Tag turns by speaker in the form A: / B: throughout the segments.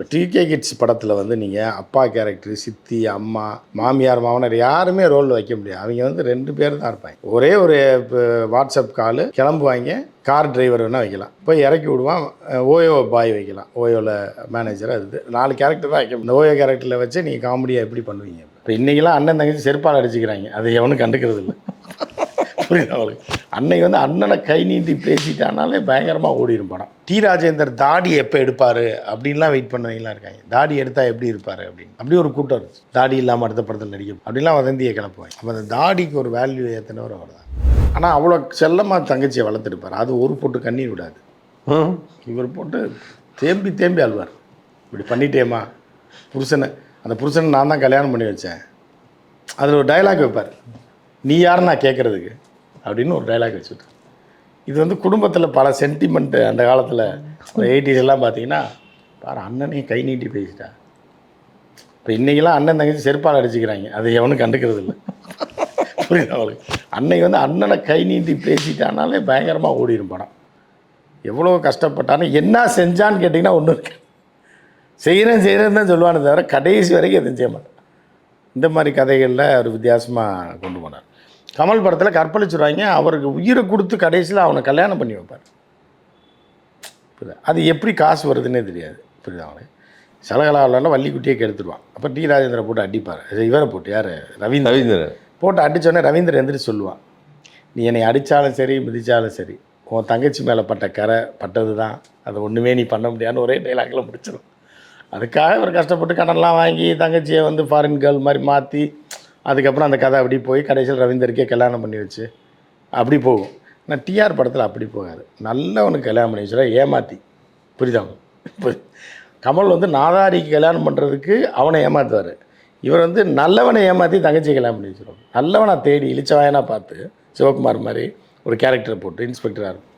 A: இப்போ decay kids படத்தில் வந்து நீங்கள் அப்பா கேரக்டர் சித்தி அம்மா மாமியார் மாமனார் யாருமே ரோல் வைக்க முடியாது. அவங்க வந்து ரெண்டு பேர் தான் இருப்பாங்க. ஒரே ஒரு இப்போ வாட்ஸ்அப் காலு கிளம்புவாங்க கார் டிரைவர் வேணால் வைக்கலாம். போய் இறக்கி விடுவான் ஓயோ பாய் வைக்கலாம். ஓயோவில் மேனேஜர் அது இது. நாலு கேரக்டர் தான் வைக்க முடியும். இந்த ஓயோ கேரக்டரில் வச்சு நீங்கள் காமெடியாக எப்படி பண்ணுவீங்க? இப்போ இன்றைக்கெல்லாம் அண்ணன் தங்கச்சி செருப்பால் அடிச்சுக்கிறாங்க. அதை எவனும் கண்டுக்கிறது இல்லை புரியுது அவளுக்கு அன்னைக்கு வந்து அண்ணனை கை நீட்டி பேசிட்டானாலே பயங்கரமாக ஓடிடும் படம். டி ராஜேந்தர் தாடி எப்போ எடுப்பார் அப்படின்லாம் வெயிட் பண்ணவங்களாம் இருக்காங்க. தாடி எடுத்தால் எப்படி இருப்பார் அப்படின்னு. அப்படி ஒரு கூட்டம் இருந்துச்சு. தாடி இல்லாமல் அடுத்த படத்தில் நடிக்கும் அப்படிலாம் வதந்தியை கிளப்புவாங்க. அப்போ அந்த தாடிக்கு ஒரு வேல்யூ ஏற்றினவர் அவர் தான் ஆனால் அவ்வளோ செல்லமாக தங்கச்சியை வளர்த்துருப்பார் அது ஒரு போட்டு கண்ணீர் விடாது. இவர் போட்டு தேம்பி தேம்பி அழுவார் இப்படி பண்ணிட்டேம்மா. புருஷனை அந்த புருஷனை நான் தான் கல்யாணம் பண்ணி வச்சேன். அதில் ஒரு டயலாக் வைப்பார். நீ யார் நான் கேட்குறதுக்கு அப்படின்னு ஒரு டைலாக் வச்சுருக்கேன் இது வந்து குடும்பத்தில் பல சென்டிமெண்ட்டு அந்த காலத்தில் எயிட்டிஸ் எல்லாம் பார்த்தீங்கன்னா பாரு அண்ணனையும் கை நீட்டி பேசிட்டா. இப்போ இன்றைக்கெல்லாம் அண்ணன் தங்கச்சி செருப்பால் அடிச்சுக்கிறாங்க. அதை எவனும் கண்டுக்கிறது இல்லை. புரியுது அவளுக்கு அன்னைக்கு வந்து அண்ணனை கை நீட்டி பேசிட்டானாலே பயங்கரமாக ஓடிடும் படம். எவ்வளோ கஷ்டப்பட்டாலும் என்ன செஞ்சான்னு கேட்டிங்கன்னா ஒன்றும் இருக்கு செய்கிறேன் செய்கிறேன்னு தான் சொல்லுவானே தவிர கடைசி வரைக்கும் எதுவும் செய்ய மாட்டேன். இந்த மாதிரி கதைகளில் அவர் வித்தியாசமாக கொண்டு போனார். கமல் படத்தில் கற்பழிச்சுருவாங்க அவருக்கு உயிரை கொடுத்து கடைசியில் அவனை கல்யாணம் பண்ணி வைப்பார். புரியுதா? அது எப்படி காசு வருதுன்னே தெரியாது. புரியுதா அவனுக்கு? சலகலாவில் வள்ளிக்குட்டியே கெடுத்துருவான். அப்போ டி ராஜேந்திர போட்டு அடிப்பார். இவரை போட்டு யார்? ரவீந்திர
B: ரவீந்திரன்.
A: போட்டு அடித்தோடனே ரவீந்திரன் எந்திரிச்சு சொல்லுவான். நீ என்னை அடித்தாலும் சரி மிதித்தாலும் சரி உன் தங்கச்சி மேலே பட்ட கரை பட்டது தான் அதை ஒன்றுமே நீ பண்ண முடியாதுன்னு ஒரே டைலாக்ல முடிச்சிடும். அதுக்காக இவர் கஷ்டப்பட்டு கடன்லாம் வாங்கி தங்கச்சியை வந்து ஃபாரின் கேர்ள் மாதிரி மாற்றி அதுக்கப்புறம் அந்த கதை அப்படி போய் கடைசியில் ரவீந்தருக்கே கல்யாணம் பண்ணி வச்சு அப்படி போகும். ஆனால் டிஆர் படத்தில் அப்படி போகாது. நல்லவனுக்கு கல்யாணம் பண்ணி வச்சுடா ஏமாத்தி. புரியுதா? புரி கமல் வந்து நாதாரிக்கு கல்யாணம் பண்ணுறதுக்கு அவனை ஏமாற்றுவார் இவர் வந்து நல்லவனை ஏமாற்றி தங்கச்சியை கல்யாணம் பண்ணி வச்சிருவாங்க நல்லவனை தேடி இழிச்சவாயனாக பார்த்து சிவகுமார் மாதிரி ஒரு கேரக்டரை போட்டு இன்ஸ்பெக்டராக இருக்கும்.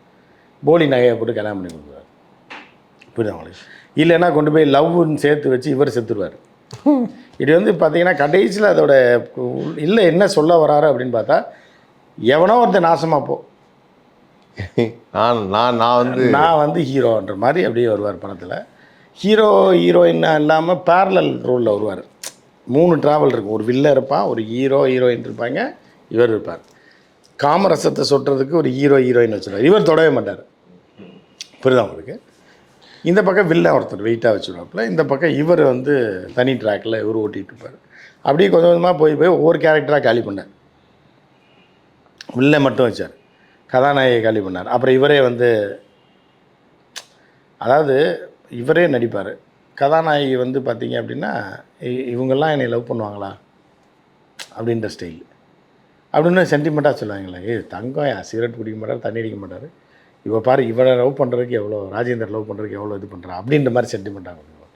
A: போலி நகையை போட்டு கல்யாணம் பண்ணி கொடுக்குறாரு புரியுதா இல்லைன்னா கொண்டு போய் லவ்னு சேர்த்து வச்சு இவர் செத்துருவார். இது வந்து பார்த்தீங்கன்னா கடைசியில் அதோட இல்லை என்ன சொல்ல வராரு அப்படின்னு பார்த்தா எவனோ ஒருத்தன் நாசமாக போ.
B: நான் நான் நான் வந்து
A: நான் வந்து ஹீரோன்ற மாதிரி அப்படியே வருவார் படத்தில். ஹீரோ ஹீரோயின் இல்லாமல் பேரலல் ரோலில் வருவார். மூணு ட்ராவல் இருக்கும் ஒரு வில்ல இருப்பான் ஒரு ஹீரோ ஹீரோயின் இருப்பாங்க இவர் இருப்பார். காமரசத்தை சொட்டுறதுக்கு ஒரு ஹீரோ ஹீரோயின் வச்சுருவார். இவர் தொடவே மாட்டார். புரியுதா உங்களுக்கு? இந்த பக்கம் வில்ல ஒருத்தர் வெயிட்டாக வச்சுருவாப்புல இந்த பக்கம் இவர் வந்து தனி ட்ராக்கில் இவர் ஓட்டிகிட்டு இருப்பார் அப்படியே கொஞ்சம் கொஞ்சமாக போய் போய் ஒவ்வொரு கேரக்டராக காலி பண்ணார். வில்ல மட்டும் வச்சார். கதாநாயகி காலி பண்ணார். அப்புறம் இவரே வந்து அதாவது இவரே நடிப்பார். கதாநாயகி வந்து பார்த்தீங்க அப்படின்னா இ- இவங்கெல்லாம் என்னை லவ் பண்ணுவாங்களா? அப்படின்ற ஸ்டைல் அப்படின்னு சென்டிமெண்ட்டாக சொல்லுவாங்களே ஏ தங்கம் சிகரெட் குடிக்க மாட்டார் தண்ணி அடிக்க மாட்டார். இப்போ பாரு இவரை லவ் பண்ணுறதுக்கு எவ்வளோ ராஜேந்தர் லவ் பண்ணுறதுக்கு எவ்வளோ இது பண்ணுறான் அப்படின்ற மாதிரி சென்டிமெண்ட்டாக பண்ணுவாங்க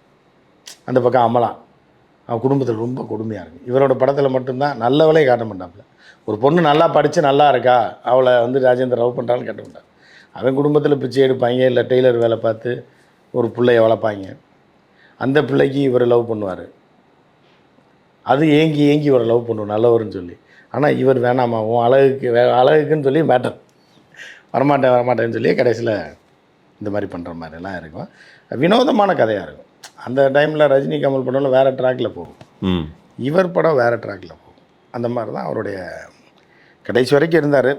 A: அந்த பக்கம் அமலா அவன் குடும்பத்தில் ரொம்ப கொடுமையாக இருக்கும் இவரோட படத்தில் மட்டும்தான் நல்லவளே காட்ட மாட்டாப்புல. ஒரு பொண்ணு நல்லா படித்து நல்லா இருக்கா அவளை வந்து ராஜேந்தர் லவ் பண்ணுறான்னு கேட்ட மாட்டான். அவன் குடும்பத்தில் பிச்சை எடுப்பாங்க இல்லை டெய்லர் வேலை பார்த்து ஒரு பிள்ளைய வளர்ப்பாங்க. அந்த பிள்ளைக்கு இவர் லவ் பண்ணுவார். அது ஏங்கி ஏங்கி இவரை லவ் பண்ணுவோம் நல்லவர்னு சொல்லி. ஆனால் இவர் வேணாமா உன் அழகுக்கு வே அழகுக்குன்னு சொல்லி மேட்டர் வரமாட்டேன் வரமாட்டேன்னு சொல்லி கடைசியில் இந்த மாதிரி பண்ணுற மாதிரிலாம் இருக்கும். வினோதமான கதையாக இருக்கும். அந்த டைமில் ரஜினி கமல் படம்ல வேறு ட்ராக்கில் போகும்.
B: ம்.
A: இவர் படம் வேறு ட்ராக்கில் போகும். அந்த மாதிரி தான் அவருடைய கடைசி வரைக்கும் இருந்தார்.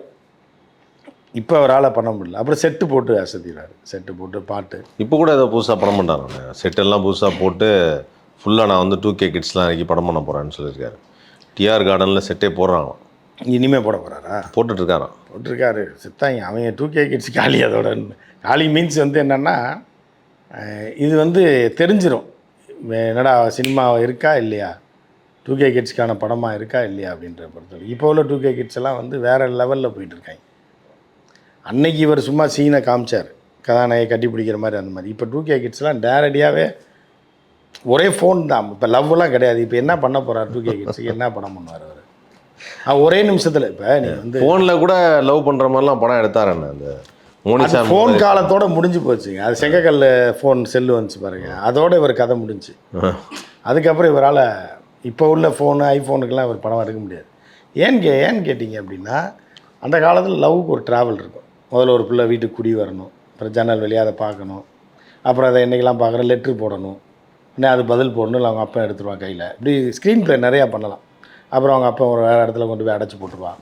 A: இப்போ அவரால் பண்ண முடியல. அப்புறம் செட்டு போட்டு அசத்திடுறாரு. செட்டு போட்டு பாட்டு.
B: இப்போ கூட ஏதோ புதுசாக படம் பண்ணுறாங்க செட்டெல்லாம் புதுசாக போட்டு ஃபுல்லாக நான் வந்து டூ கே கிட்ஸ்லாம் இறக்கி படம் பண்ண போகிறேன்னு சொல்லியிருக்காரு. டிஆர் கார்டனில் செட்டே போடுறாங்க
A: இனிமே போட போகிறாரா
B: போட்டுட்ருக்காராம்
A: விட்டுருக்காரு சித்தாங்க அவங்க டூ கே கிட்ஸ் காலி அதோட. காலி மீன்ஸ் வந்து என்னென்னா இது வந்து தெரிஞ்சிடும் என்னடா சினிமா இருக்கா இல்லையா? டூ கே கிட்ஸ்க்கான படமாக இருக்கா இல்லையா அப்படின்ற பொறுத்தவரை. இப்போ உள்ள டூ கே கிட்ஸ் எல்லாம் வந்து வேறு லெவலில் போயிட்டுருக்காங்க அன்னைக்கு இவர் சும்மா சீனை காமிச்சார். கதாநாயகை கட்டி பிடிக்கிற மாதிரி அந்த மாதிரி. இப்போ டூ கே கிட்ஸ்லாம் டேரடியாகவே ஒரே ஃபோன் தான். இப்போ லவ்லாம் கிடையாது. இப்போ என்ன பண்ண போகிறார் டூ கே கிட்ஸுக்கு என்ன படம் பண்ணுவார் அவர்? ஒரே நிமிஷத்தில் இப்போ நீ வந்து
B: ஃபோனில் கூட லவ் பண்ணுற மாதிரிலாம் படம் எடுத்தாரண்ணே அந்த மோனிஷா
A: ஃபோன் காலத்தோட முடிஞ்சு போச்சுங்க. அது செங்கக்கல்ல ஃபோன் செல்லு வந்துச்சு பாருங்க. அதோட இவர் கதை முடிஞ்சு. அதுக்கப்புறம் இவரால் இப்போ உள்ள ஃபோனு ஐஃபோனுக்கெல்லாம் இவர் படம் எடுக்க முடியாது. ஏன் கே ஏன்னு கேட்டிங்க அப்படின்னா அந்த காலத்தில் லவ்வுக்கு ஒரு ட்ராவல் இருக்கும். முதல்ல ஒரு பிள்ளை வீட்டுக்கு குடி வரணும். அப்புறம் ஜன்னல் வெளியே அதை பார்க்கணும். அப்புறம் அதை என்றைக்கெல்லாம் பார்க்குறோம் லெட்ரு போடணும். என்ன அது பதில் போடணும் இல்லை அவங்க அப்பா எடுத்துருவான் கையில். இப்படி ஸ்க்ரீன் ப்ளே நிறையா பண்ணலாம். அப்புறம் அவங்க அப்பா ஒரு வேறு இடத்துல கொண்டு போய் அடைச்சி போட்டுருவான்.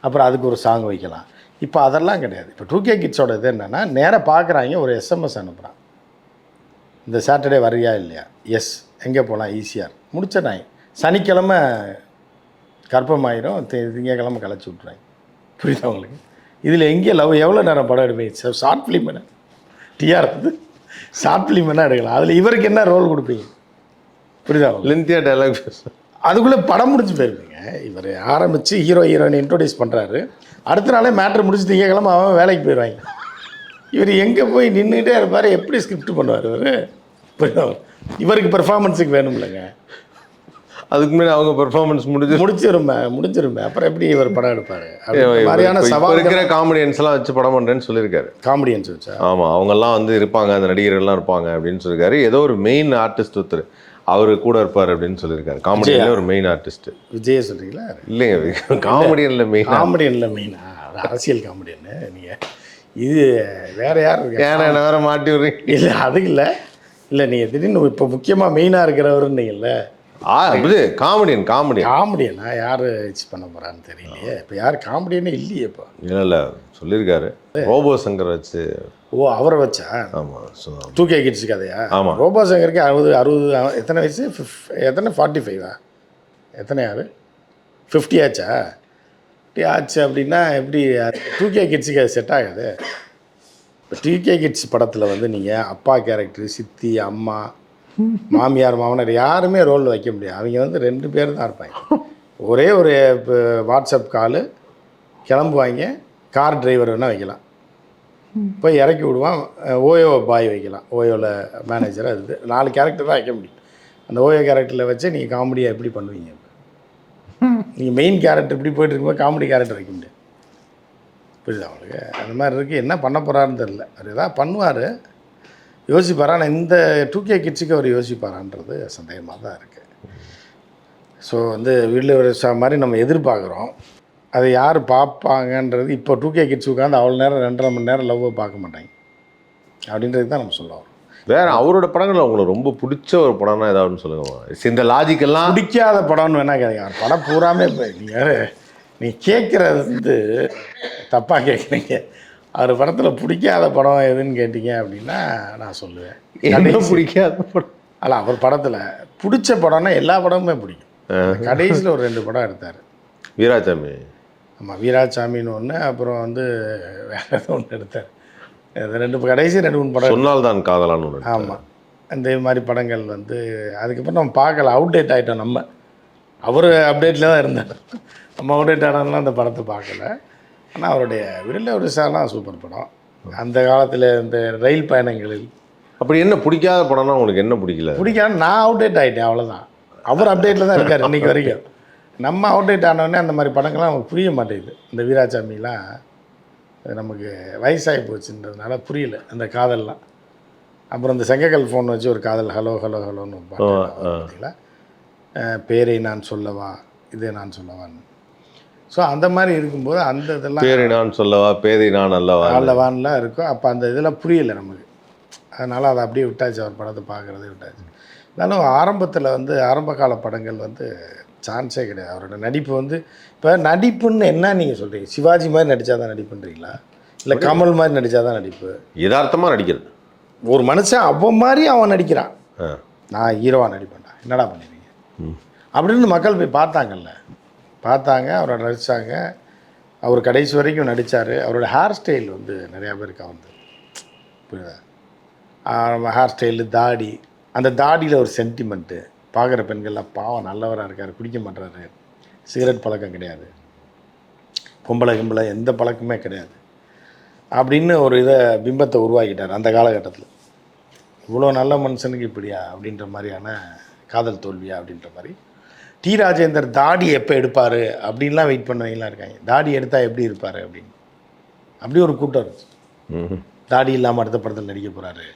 A: அப்புறம் அதுக்கு ஒரு சாங் வைக்கலாம். இப்போ அதெல்லாம் கிடையாது. இப்போ டூ கே கிட்ஸோட இது என்னென்னா நேராக பார்க்குறாங்க ஒரு எஸ்எம்எஸ் அனுப்புகிறான் இந்த சாட்டர்டே வரியா இல்லையா? எஸ் எங்கே போகலாம் ஈஸியாக முடிச்சிடறாங்க சனிக்கிழமை கர்ப்பமாயிரும். தி- திங்கக்கிழமை கலைச்சி விட்றாங்க புரியுதா உங்களுக்கு? இதில் எங்கே லவ் எவ்வளோ நேரம் படம் எடுப்பீங்க? ஷார்ட் ஃபிலிம் என்ன? டிஆர் வந்து ஷார்ட் ஃபிலிம் என்ன எடுக்கலாம்? அதில் இவருக்கு என்ன ரோல் கொடுப்பீங்க? புரியுதா உங்களுக்கு?
B: லென்த்தியாக டைலாக்
A: அதுக்குள்ளே படம் முடிஞ்சு போயிருப்பீங்க. இவர் ஆரம்பித்து ஹீரோ ஹீரோயின் இன்ட்ரோடியூஸ் பண்ணுறாரு அடுத்த நாளே மேட்ரு முடிச்சு திங்கக்கிழமை அவன் வேலைக்கு போயிடுவாங்க. இவர் எங்கே போய் நின்றுட்டே இருப்பார் எப்படி ஸ்கிரிப்ட் பண்ணுவார் இவர்? இவருக்கு பெர்ஃபார்மன்ஸுக்கு வேணும்லங்க.
B: அதுக்கு முன்னாடி அவங்க பெர்ஃபார்மன்ஸ் முடிஞ்சு
A: முடிச்சிருமே முடிச்சிருமே அப்புறம் எப்படி இவர் படம் எடுப்பார்? மாதிரியான சவால்
B: இருக்கிற காமெடியன்ஸ் எல்லாம் வச்சு படம் பண்றேன்னு சொல்லியிருக்காரு.
A: காமெடியன்ஸ் வச்சா?
B: ஆமா அவங்கெல்லாம் வந்து இருப்பாங்க அந்த நடிகர்கள்லாம் இருப்பாங்க அப்படின்னு சொல்லியிருக்காரு. ஏதோ ஒரு மெயின் ஆர்டிஸ்ட் ஒருத்தர். அவரு கூட இருப்பார் அப்படின்னு சொல்லியிருக்காரு. காமெடியில ஒரு மெயின் ஆர்டிஸ்ட்
A: விஜய சொல்கிறீங்களா
B: இல்லைங்க காமெடியன்ல மெயின்
A: காமெடியனில் மெயினா அரசியல் காமெடியன்னு நீங்கள் இது வேற யார் இருக்கா?
B: ஏன்னா என்ன வேற மாட்டி விடுறீங்க?
A: இல்லை அது இல்லை. இல்லை நீங்கள் திடீர்னு இப்போ முக்கியமாக மெயினாக இருக்கிறவருன்னீங்கல்ல
B: இது காமெடியன் காமெடியன்.
A: காமெடியனா? யார் வச்சு பண்ண போகிறான்னு தெரியலையே. இப்போ யார் காமெடியனே இல்லையே இப்போ.
B: இல்லை இல்லை சொல்லியிருக்காரு. ரோபோ சங்கர் வச்சு.
A: ஓ அவரை வச்சா?
B: ஆமா ஸோ
A: டூ கே கிட்ஸ் கதையா?
B: ஆமா.
A: ரோபோ சங்கருக்கு அறுபது அறுபது எத்தனை வயசு? ஃபிஃப் எத்தனை? ஃபார்ட்டி ஃபைவா எத்தனை யார் ஃபிஃப்டி ஆச்சா? ஃபிஃப்டி ஆச்சு அப்படின்னா எப்படி டூ கே கிட்ஸுக்கு அது செட் ஆகாது? இப்போ டூ கே கிட்ஸ் படத்தில் வந்து நீங்கள் அப்பா கேரக்டர் சித்தி அம்மா மாமியார் மாமனார் யாருமே ரோல் வைக்க முடியாது. அவங்க வந்து ரெண்டு பேர் தான் இருப்பாங்க. ஒரே ஒரு இப்போ வாட்ஸ்அப் காலு கிளம்புவாங்க கார் டிரைவர் வேணால் வைக்கலாம். போய் இறக்கி விடுவான் ஓயோ பாய் வைக்கலாம். ஓயோவில் மேனேஜராக இது. நாலு கேரக்டர் தான் வைக்க முடியும். அந்த ஓயோ கேரக்டரில் வச்சு நீங்கள் காமெடியாக எப்படி பண்ணுவீங்க? நீங்கள் மெயின் கேரக்டர் இப்படி போயிட்டு இருக்கும்போது காமெடி கேரக்டர் வைக்க முடியாது. புரியுது அவங்களுக்கு அந்த மாதிரி இருக்குது என்ன பண்ண போகிறாருன்னு தெரில அவர் எதாவது பண்ணுவார். யோசிப்பாரா. ஆனால் இந்த டூ கே கிட்ஸுக்கு அவர் யோசிப்பாரான்றது சந்தேகமாக தான் இருக்குது ஸோ வந்து வீட்டில் ஒரு மாதிரி நம்ம எதிர்பார்க்குறோம். அதை யார் பார்ப்பாங்கன்றது இப்போ டூ கே கிட்ஸ் உட்காந்து அவ்வளோ நேரம் ரெண்டரை மணி நேரம் லவ்வை பார்க்க மாட்டாங்க. அப்படின்றது தான் நம்ம சொல்ல வரோம்.
B: வேற அவரோட படங்கள் உங்களுக்கு ரொம்ப பிடிச்ச ஒரு படம்னா ஏதாவது சொல்லுங்க இந்த லாஜிக் எல்லாம்
A: பிடிக்காத படம்னு வேணா கேட்க படம் பூராமே நீங்கள் நீ கேட்குறது வந்து தப்பாக கேட்குறீங்க அவர் படத்தில் பிடிக்காத படம் எதுன்னு கேட்டீங்க அப்படின்னா நான் சொல்லுவேன்.
B: என்ன பிடிக்காத படம்.
A: அல்ல அவர் படத்தில் பிடிச்ச படம்னா எல்லா படமுமே பிடிக்கும். கடைசியில் ஒரு ரெண்டு படம் எடுத்தார்.
B: வீராசாமி.
A: ஆமாம் வீராசாமின்னு ஒன்று அப்புறம் வந்து வேற ஏதோ ஒன்று எடுத்தார். ரெண்டு கடைசி ரெண்டு மூணு படம்
B: சொன்னால் தான் காதலான்னு ஒன்று
A: ஆமாம் இந்த மாதிரி படங்கள் வந்து அதுக்கப்புறம் நம்ம பார்க்கல அவுடேட் ஆகிட்டோம் நம்ம. அவர் அப்டேட்டில் தான் இருந்தார். நம்ம அவுடேட் ஆனதுலாம் அந்த படத்தை பார்க்கல. ஆனால் அவருடைய விடல ஒரு சாலாம் சூப்பர் படம். அந்த காலத்தில் இந்த ரயில் பயணங்களில்.
B: அப்படி என்ன பிடிக்காத படம்னா உங்களுக்கு என்ன பிடிக்கல?
A: பிடிக்காம நான் அவுடேட் ஆகிட்டேன் அவ்வளோதான் அவர் அப்டேட்டில் தான் இருக்கார் இன்றைக்கி வரைக்கும். நம்ம அவுடேட் ஆனோடனே அந்த மாதிரி படங்கள்லாம் நமக்கு புரிய மாட்டேங்குது. இந்த வீராசாமிலாம் நமக்கு வயசாகி போச்சுன்றதுனால புரியல அந்த காதல்லாம். அப்புறம் இந்த செங்கக்கல் ஃபோன் வச்சு ஒரு காதல் ஹலோ ஹலோ ஹலோன்னு. பார்த்தீங்களா பேரை நான் சொல்லவா இதே நான் சொல்லவான்னு. ஸோ அந்த மாதிரி இருக்கும்போது அந்த இதெல்லாம்
B: பேரை நான் சொல்லவா பேதை நான் அல்லவா?
A: நல்லவான்லாம் இருக்கும். அப்போ அந்த இதெல்லாம் புரியல நமக்கு. அதனால் அதை அப்படியே விட்டாச்சு அவர் படத்தை பார்க்குறதே விட்டாச்சு. இருந்தாலும் ஆரம்பத்தில் வந்து ஆரம்ப கால படங்கள் வந்து சான்ஸே கிடையாது. அவரோட நடிப்பு வந்து இப்போ நடிப்புன்னு என்ன நீங்கள் சொல்கிறீங்க சிவாஜி மாதிரி நடித்தா தான் நடிப்புன்றீங்களா இல்லை கமல் மாதிரி நடித்தா தான் நடிப்பு?
B: யதார்த்தமா நடிக்கிறது.
A: ஒரு மனுஷன் அவன் மாதிரி அவன் நடிக்கிறான். நான் ஹீரோவாக நடிப்பேன்டா. என்னடா பண்ணுவீங்க
B: ம்.
A: அப்படின்னு மக்கள் போய் பார்த்தாங்கல்ல. பார்த்தாங்க அவரை நடித்தாங்க அவர் கடைசி வரைக்கும் நடித்தார் அவரோட ஹேர் ஸ்டைல் வந்து நிறையா பேருக்கு வந்து புரியுதா? ஹேர் ஸ்டைலு தாடி. அந்த தாடியில் ஒரு சென்டிமெண்ட்டு பார்க்குற பெண்கள்லாம் பாவம் நல்லவராக இருக்கார் குடிக்க மாட்டுறாரு சிகரெட் பழக்கம் கிடையாது. பொம்பளை கும்பளை எந்த பழக்கமே கிடையாது. அப்படின்னு ஒரு இதை பிம்பத்தை உருவாக்கிட்டார் அந்த காலகட்டத்தில். இவ்வளோ நல்ல மனுஷனுக்கு இப்படியா? அப்படின்ற மாதிரியான காதல் தோல்வியா? அப்படின்ற மாதிரி டி ராஜேந்தர் தாடி எப்போ எடுப்பார் அப்படின்லாம் வெயிட் பண்ணவங்களாம் இருக்காங்க. தாடி எடுத்தால் எப்படி இருப்பார் அப்படின்னு. அப்படி ஒரு கூட்டம்
B: ம்.
A: தாடி இல்லாமல் அடுத்த படத்தில் நடிக்க போகிறாரு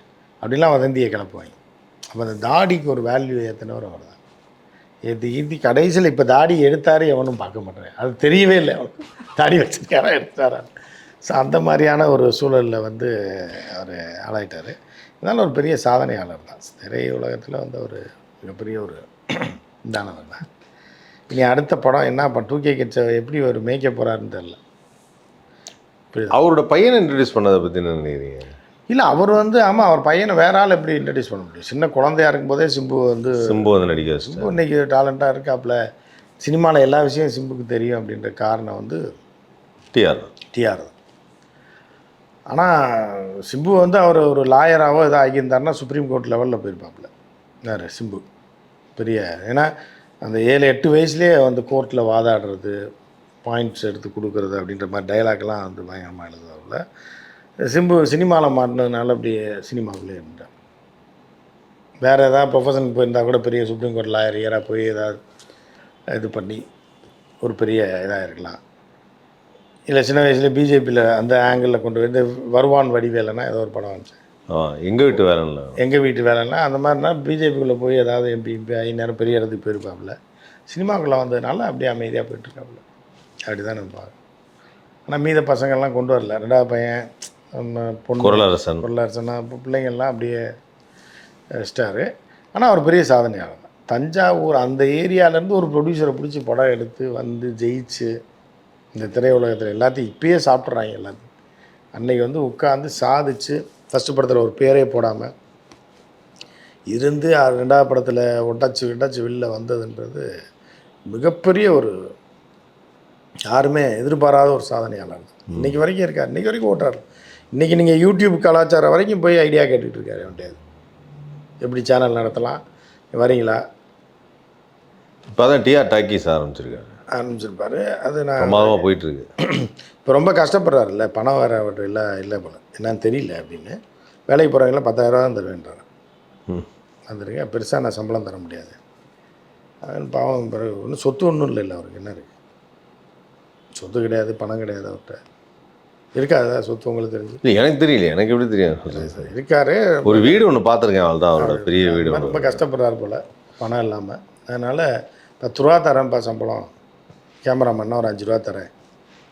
A: அப்படின்லாம் வதந்தியை கிளப்புவாங்க. அப்போ அந்த தாடிக்கு ஒரு வேல்யூ ஏற்றினவர் அவர் தான் இது இது கடைசியில் இப்போ தாடி எடுத்தாரு எவனும் பார்க்க மாட்டேன் அது தெரியவே இல்லை. அவனுக்கு தாடி வச்சிருக்காரா எடுத்தாரா? ஸோ அந்த மாதிரியான ஒரு சூழலில் வந்து அவர் ஆளாயிட்டார். அதனால் ஒரு பெரிய சாதனையாளர் தான். திரை உலகத்தில் வந்து ஒரு மிகப்பெரிய ஒரு இதானவர் தான் இனி அடுத்த படம் என்ன? பண்ண டூ கே கிட்ஸை எப்படி ஒரு மேய்க்க போகிறாருன்னு தெரில புரியுதா?
B: அவரோட பையனை இன்ட்ரடியூஸ் பண்ணதை பற்றி என்ன நினைக்கிறீங்க?
A: இல்லை அவர் வந்து ஆமாம் அவர் பையனை வேற ஆள் எப்படி இன்ட்ரடியூஸ் பண்ண முடியும்? சின்ன குழந்தையா இருக்கும்போதே சிம்பு வந்து
B: சிம்பு வந்து நடிக்க
A: சிம்பு இன்னைக்கு டேலண்ட்டாக இருக்காப்புல சினிமாவில் எல்லா விஷயம் சிம்புக்கு தெரியும் அப்படின்ற காரணம் வந்து
B: டிஆர்
A: டிஆர் ஆனால் சிம்பு வந்து அவர் ஒரு லாயராகவோ ஏதோ ஆகியிருந்தாருன்னா சுப்ரீம் கோர்ட் லெவலில் போயிருப்பாப்புல யார்? சிம்பு. பெரிய ஏன்னா அந்த ஏழு எட்டு வயசுலேயே வந்து கோர்ட்டில் வாதாடுறது பாயிண்ட்ஸ் எடுத்து கொடுக்குறது அப்படின்ற மாதிரி டைலாக்லாம் வந்து பயங்கரமாக எழுதுவாப்புல சிம்பு சினிமாவில் மாட்டினதுனால அப்படியே சினிமாவுக்குள்ளே இருந்துட்டேன். வேறு ஏதாவது ப்ரொஃபஷனுக்கு போயிருந்தால் கூட பெரிய சுப்ரீம் கோர்ட் லாயர் இயராக போய் ஏதாவது இது பண்ணி ஒரு பெரிய இதாக இருக்கலாம். இல்லை சின்ன வயசுல பிஜேபியில் அந்த ஆங்கிளில் கொண்டு வந்து வருவான் வடிவேலைன்னா ஏதோ ஒரு படம் வந்துச்சு.
B: எங்கள் வீட்டு வேலை இல்லை
A: எங்கள் வீட்டு வேலைன்னா அந்த மாதிரினா பிஜேபிக்குள்ளே போய் ஏதாவது எம்பி எம்பி நேரம் பெரிய இடத்துக்கு போயிருப்பாப்புல. சினிமாக்குள்ளே வந்ததுனால அப்படியே அமைதியாக போயிட்டுருக்காப்புல. அப்படி தான் நான் பார்க்குறேன் ஆனால் மீத பசங்கள்லாம் கொண்டு வரல. ரெண்டாவது பையன் நம்ம பொண்ணு
B: குரலரசன்.
A: பொருளாதாரம்னா இப்போ பிள்ளைங்கள்லாம் அப்படியே வச்சிட்டாரு ஆனால் அவர் பெரிய சாதனையாளர் தான். தஞ்சாவூர் அந்த ஏரியாவிலேருந்து ஒரு ப்ரொடியூசரை பிடிச்சி படம் எடுத்து வந்து ஜெயிச்சு இந்த திரையுலகத்தில் எல்லாத்தையும் இப்பயே சாப்பிட்றாங்க எல்லாத்தையும். அன்னைக்கு வந்து உட்காந்து சாதிச்சு ஃபஸ்ட்டு படத்தில் ஒரு பேரே போடாமல் இருந்து ரெண்டாவது படத்தில் ஒட்டாச்சு ஒட்டாச்சு வெளில வந்ததுன்றது மிகப்பெரிய ஒரு யாருமே எதிர்பாராத ஒரு சாதனையாளர். தான் இன்னைக்கு வரைக்கும் இருக்கார். இன்னைக்கு வரைக்கும் ஓட்டுறாரு. இன்றைக்கி நீங்கள் யூடியூப் கலாச்சாரம் வரைக்கும் போய் ஐடியா கேட்டுட்டு இருக்காரு அவன்கிட்ட. எப்படி சேனல் நடத்தலாம்? வரீங்களா?
B: இப்போ தான் டிஆர் டாக்கீஸ் ஆரம்பிச்சிருக்காரு.
A: ஆரம்பிச்சிருப்பாரு. அது நான்
B: பிரமாதமாக போயிட்டு இருக்கு
A: இப்போ ரொம்ப கஷ்டப்படுறாருல்ல பணம் வேறு அவர்கிட்ட இல்லை இல்லை போல. என்னன்னு தெரியல அப்படின்னு. வேலைக்கு போகிறவங்களாம் பத்தாயிரரூவா தான் தருவேன்றாரு.
B: ம்.
A: வந்துருங்க பெருசாக நான் சம்பளம் தர முடியாது. பாவம் பிறகு ஒன்றும் சொத்து ஒன்றும் இல்லை இல்லை அவருக்கு. என்ன இருக்குது சொத்து கிடையாது பணம் கிடையாது அவர்கிட்ட. இருக்காதா? சொத்து உங்களுக்கு தெரிஞ்சு?
B: இல்லை எனக்கு தெரியல. எனக்கு எப்படி தெரியும்?
A: இருக்காரு.
B: ஒரு வீடு ஒன்று பார்த்துருக்கேன் அவள் தான் அவரோட பெரிய வீடு
A: ரொம்ப கஷ்டப்படுறாரு போல் பணம் இல்லாமல் அதனால் பத்து ரூபா தரேன்ப்பா சம்பளம். கேமராமேன்னா ஒரு அஞ்சு ரூபா தரேன்.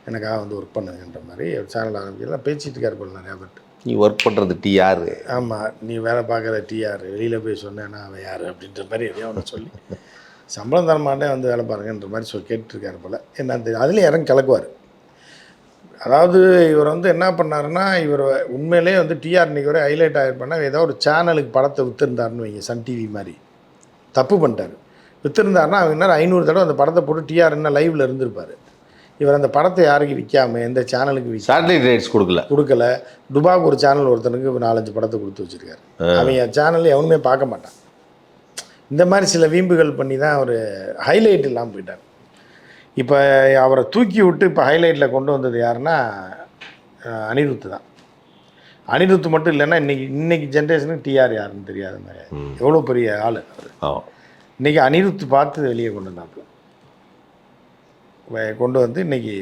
A: எனக்காக வந்து ஒர்க் பண்ணுங்கன்ற மாதிரி ஒரு சேனல் ஆரம்பிக்கலாம் பேசிட்டு இருக்காரு போல நிறையா பேர்ட்டு
B: நீ ஒர்க் பண்ணுறது டிஆர்
A: ஆமாம் நீ வேலை பார்க்குற டிஆர் வெளியில் போய் சொன்னேன்னா அவன் யார் அப்படின்ற மாதிரி எதையோ ஒன்று சொல்லி சம்பளம் தர மாட்டேன் வந்து வேலை பாருங்கன்ற மாதிரி சொல்லி கேட்டுருக்காரு போல். என்னன்னு தெரியும் அதுலேயும் இறங்கி கலக்குவார். அதாவது இவர் வந்து என்ன பண்ணாருன்னா இவர் உண்மையிலே வந்து டிஆர் இன்னைக்கு வரை ஹைலைட் ஆகிருப்பானா ஏதோ ஒரு சேனலுக்கு படத்தை விற்றுருந்தாருன்னு வைங்க சன் டிவி மாதிரி. தப்பு பண்ணிட்டாரு. விற்றுருந்தாருன்னா அவங்க இன்னும் ஐநூறு தடவை அந்த படத்தை போட்டு டிஆர் என்ன லைவில் இருந்திருப்பார். இவர் அந்த படத்தை யாருக்கு விற்காம எந்த சேனலுக்கு விற்க
B: சேட்டலைட் ரைட்ஸ் கொடுக்கல.
A: கொடுக்கல. துபாக்கு ஒரு சேனல் ஒருத்தனுக்கு ஒரு நாலஞ்சு படத்தை கொடுத்து வச்சிருக்காரு. அவங்க சேனல் எவனுமே பார்க்க மாட்டான். இந்த மாதிரி சில வீம்புகள் பண்ணி தான் அவர் ஹைலைட் இல்லாமல் போயிட்டார். இப்போ அவரை தூக்கி விட்டு இப்போ ஹைலைட்டில் கொண்டு வந்தது யாருன்னா அனிருத்து தான். அனிருத்து மட்டும் இல்லைன்னா இன்னைக்கு இன்னைக்கு ஜென்ரேஷனுக்கு டிஆர் யாருன்னு தெரியாத மாதிரி எவ்வளோ பெரிய ஆள் அவர்.
B: இன்றைக்கி
A: இன்னைக்கு அனிருத்து பார்த்து வெளியே கொண்டு வந்தாப்புல கொண்டு வந்து இன்னைக்கு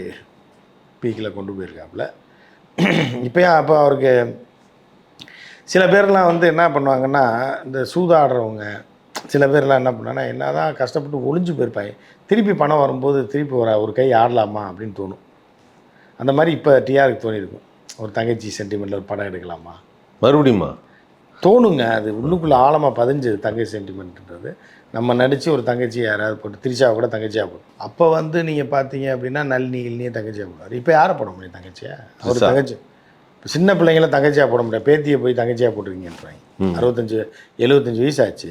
A: பீக்கில் கொண்டு போயிருக்காப்புல. இப்போயா அப்போ அவருக்கு சில பேர்லாம் வந்து என்ன பண்ணுவாங்கன்னா இந்த சூதாடுறவங்க சில பேர்லாம் என்ன பண்ணாங்கன்னா என்ன தான் கஷ்டப்பட்டு ஒளிஞ்சு போயிருப்பாங்க. திருப்பி பணம் வரும்போது திருப்பி ஒரு ஒரு கை ஆடலாமா அப்படின்னு தோணும். அந்த மாதிரி இப்போ டிஆருக்கு தோணியிருக்கும் ஒரு தங்கச்சி சென்டிமெண்ட்டில் ஒரு படம் எடுக்கலாமா?
B: மறுபடியுமா?
A: தோணுங்க. அது உள்ளுக்குள்ளே ஆழமாக பதிஞ்சது தங்கச்சி சென்டிமெண்ட்ன்றது நம்ம நடித்து ஒரு தங்கச்சி யாராவது போட்டு திரிஷாவை கூட தங்கச்சியாக போடும் அப்போ வந்து நீங்கள் பார்த்தீங்க அப்படின்னா நளினி இல்னியே தங்கச்சியாக போடுவார். இப்போ யாரை போட முடியும் தங்கச்சியா? அவர்
B: திரிஷா.
A: தங்கச்சி. இப்போ சின்ன பிள்ளைங்கள தங்கச்சியாக போட முடியாது. பேத்தியை போய் தங்கச்சியாக போட்டுருக்கீங்கன்றாங்க. அறுபத்தஞ்சு எழுபத்தஞ்சு வயசு ஆச்சு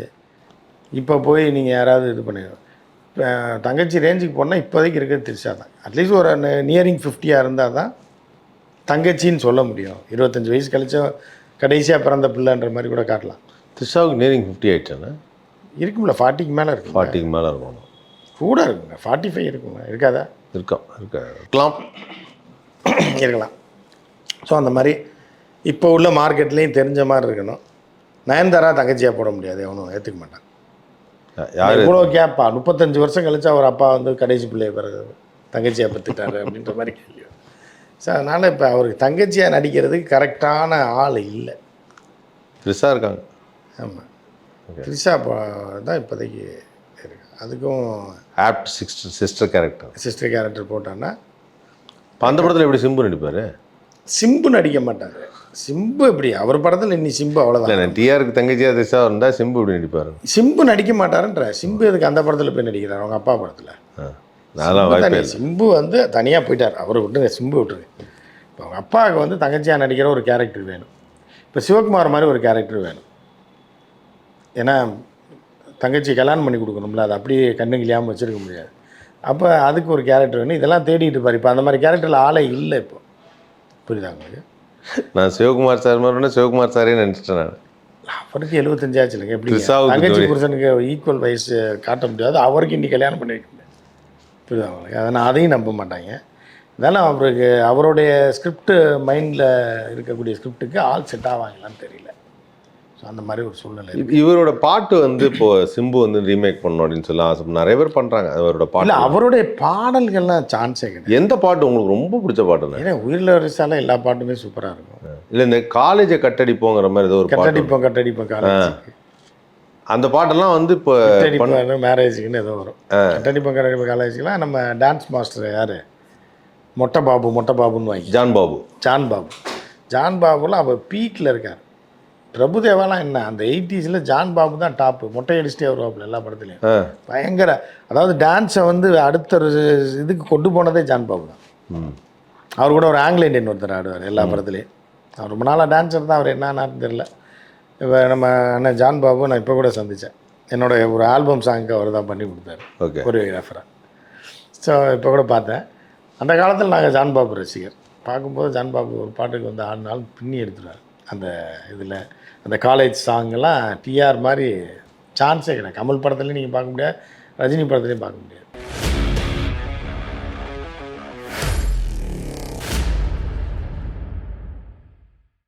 A: இப்போ போய் நீங்கள் யாராவது இது இப்போ தங்கச்சி ரேஞ்சுக்கு போனால் இப்போதைக்கு இருக்கிறது திரிஷா தான். அட்லீஸ்ட் ஒரு நியரிங் ஃபிஃப்டியாக இருந்தால் தான் தங்கச்சின்னு சொல்ல முடியும். இருபத்தஞ்சி வயசு கழிச்ச கடைசியாக பிறந்த பிள்ளைன்ற மாதிரி கூட காட்டலாம்.
B: த்ரிஷாவுக்கு நேரிங் ஃபிஃப்டி ஆயிடுச்சானே
A: இருக்கும்ல ஃபார்ட்டிக்கு மேலே இருக்கும்
B: ஃபார்ட்டிக்கு மேலே இருக்கணும்.
A: கூட இருக்குங்க ஃபார்ட்டி ஃபைவ் இருக்குங்க. இருக்காதா?
B: இருக்கான் இருக்கா? இருக்கலாம்.
A: இருக்கலாம். ஸோ அந்த மாதிரி இப்போ உள்ள மார்க்கெட்லேயும் தெரிஞ்ச மாதிரி இருக்கணும். நயன்தாரா தங்கச்சியாக போட முடியாது எவனும் ஏற்றுக்க மாட்டான். இவ்வளோ கேப்பா முப்பத்தஞ்சு வருஷம் கழிச்சு அவர் அப்பா வந்து கடைசி பிள்ளைய பிறகு தங்கச்சியாக பெற்றுட்டாரு அப்படின்ற மாதிரி கேள்வி. ஸோ அதனால் இப்போ அவருக்கு தங்கச்சியாக நடிக்கிறதுக்கு கரெக்டான ஆள் இல்லை.
B: த்ரிஷா இருக்காங்க.
A: ஆமாம் த்ரிஷா பா- தான் இப்போதைக்கு இருக்கு. அதுக்கும்
B: ஆப்ட் சிக்ஸ்ட் சிஸ்டர் கேரக்டர்
A: சிஸ்டர் கேரக்டர் போட்டான்னா
B: இப்போ அந்த படத்தில் எப்படி சிம்பு நடிப்பார்?
A: சிம்பு நடிக்க மாட்டார். சிம்பு எப்படி அவர் படத்தில் இன்னி சிம்பு அவ்வளோதான்
B: டிஆருக்கு தங்கச்சியா திசா இருந்தால் சிம்பு இப்படி நடிப்பாரு?
A: சிம்பு நடிக்க மாட்டாருன்ற. சிம்பு எதுக்கு அந்த படத்தில் போய் நடிக்கிறார் அவங்க அப்பா படத்தில்.
B: அதெல்லாம் வாய்ப்பே
A: சிம்பு வந்து தனியாக போயிட்டார். அவரை விட்டுருங்க சிம்பு விட்டுருங்க இப்போ அவங்க அப்பாவுக்கு வந்து தங்கச்சியாக நடிக்கிற ஒரு கேரக்டர் வேணும். இப்போ சிவகுமார் மாதிரி ஒரு கேரக்டர் வேணும். ஏன்னா தங்கச்சி கல்யாணம் பண்ணி கொடுக்கணும்ல அது அப்படியே கண்ணு கிளியாமல் வச்சுருக்க முடியாது. அப்போ அதுக்கு ஒரு கேரக்டர் வேணும். இதெல்லாம் தேடிட்டு இருப்பார் இப்போ அந்த மாதிரி கேரக்டரில் ஆளே இல்லை இப்போ. புரியுதா உங்களுக்கு?
B: நான் சிவகுமார் சார் மாதிரி சிவகுமார் சாரே நினச்சிட்டேன் நான்.
A: அவருக்கு எழுபத்தஞ்சாச்சு இல்லைங்க எப்படி தங்கச்சி. புருஷனுக்கு ஈக்குவல் வயசு காட்ட முடியாது. அவருக்கு இன்னி கல்யாணம் பண்ணி வைக்க புரியுதா உங்களுக்கு? அதை நான் அதையும் நம்ப மாட்டாங்க. இதெல்லாம் அவருக்கு அவருடைய ஸ்கிரிப்ட் மைண்டில் இருக்கக்கூடிய ஸ்கிரிப்டுக்கு ஆள் செட் ஆவாங்களான்னு தெரியல. ஸோ அந்த மாதிரி ஒரு சூழ்நிலை
B: இவரோட பாட்டு வந்து இப்போ சிம்பு வந்து ரீமேக் பண்ணணும் அப்படின்னு சொல்லி ஆசை நிறைய பேர் பண்றாங்க. அவரோட
A: இல்லை
B: பாட்டு.
A: அவருடைய பாடல்கள்லாம் சான்ஸே கிடையாது.
B: எந்த பாட்டு உங்களுக்கு ரொம்ப பிடிச்ச பாட்டுண்ணே
A: ஏன்னா உயிரில் வரிசால எல்லா பாட்டுமே சூப்பராக இருக்கும்.
B: இல்லை இந்த காலேஜை கட்டடிப்போங்கிற மாதிரி ஏதோ ஒரு பாட்டு.
A: கட்டடிப்போம் கட்டடிப்போம் காலேஜுக்கு
B: அந்த பாட்டெல்லாம் வந்து இப்போ
A: மேரேஜுக்குன்னு ஏதோ வரும். கட்டடிப்போம் கட்டடிப்போம் காலேஜுக்குலாம் நம்ம டான்ஸ் மாஸ்டர் யார்? மொட்டை பாபு மொட்டை பாபுன்னு வாங்கி.
B: John Babu.
A: John Babu. John பாபுலாம் அவர் பீக்கில் இருக்கார். பிரபுதேவாலாம் என்ன? அந்த எயிட்டிஸில் ஜான் பாபு தான் டாப்பு மொட்டை அடிச்சுட்டே வருவாப்புல எல்லா படத்துலையும். பயங்கர அதாவது டான்ஸை வந்து அடுத்த ஒரு இதுக்கு கொண்டு போனதே ஜான் பாபு தான். அவர் கூட ஒரு ஆங்கில இண்டியன் ஒருத்தர் ஆடுவார் எல்லா படத்துலையும். அவர் ரொம்ப நாளாக டான்ஸர் தான். அவர் என்னன்னு தெரில இப்போ நம்ம அண்ணன் ஜான் பாபு நான் இப்போ கூட சந்தித்தேன் என்னோட ஒரு ஆல்பம் சாங்க்கு அவர் தான் பண்ணி கொடுத்தாரு.
B: ஓகே.
A: கொரியோகிராஃபராக ஸோ இப்போ கூட பார்த்தேன். அந்த காலத்தில் நாங்கள் ஜான் பாபு ரசிகர். பார்க்கும்போது ஜான் பாபு ஒரு பாட்டுக்கு வந்து ஆடினாலும் பின்னி எடுத்துருவார். அந்த இதில் அந்த காலேஜ் சாங்கெல்லாம் டிஆர் மாதிரி சான்ஸே கிடையாது. கமல் படத்துலையும் நீங்கள் பார்க்க முடியாது. ரஜினி படத்துலையும் பார்க்க முடியாது.